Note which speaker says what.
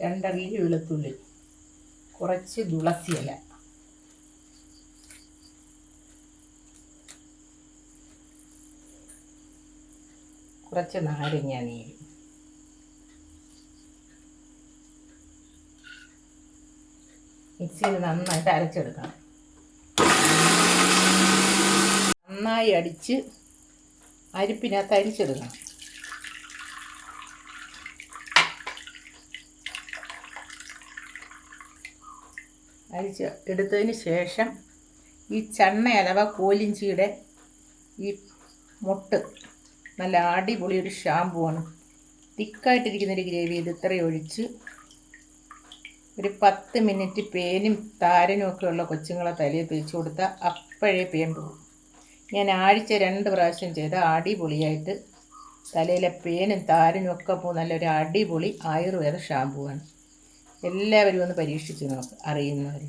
Speaker 1: രണ്ടല്ലി വെളുത്തുള്ളി. കുറച്ച് തുളസിയില കുറച്ച് നാരങ്ങ നീര്. മിക്സിയിൽ നന്നായിട്ട് അരച്ചെടുക്കണം. നന്നായി അടിച്ച് അരിപ്പിനകത്ത് അരിച്ചെടുക്കണം. അരിച്ച് എടുത്തതിന് ശേഷം ഈ ചണ്ണ അലവ കോലിഞ്ചിയുടെ ഈ മുട്ട് നല്ല അടിപൊളി ഒരു ഷാമ്പു ആണ് തിക്കായിട്ടിരിക്കുന്ന ഒരു ഗ്രേവി ഇത്. ഇത്രയും ഒഴിച്ച് ഒരു പത്ത് മിനിറ്റ് പേനും താരനും ഒക്കെ ഉള്ള കൊച്ചുങ്ങളെ തലയിൽ തേച്ച് കൊടുത്താൽ അപ്പോഴേ പേൻ പോകും. ഞാൻ ആഴ്ച രണ്ട് പ്രാവശ്യം ചെയ്ത അടിപൊളിയായിട്ട് തലയിലെ പേനും താരനും ഒക്കെ പോകും നല്ലൊരു അടിപൊളി ആയുർവേദ ഷാമ്പുവാണ്. എല്ലാവരും ഒന്ന് പരീക്ഷിച്ച് നോക്ക് അറിയുന്നവർ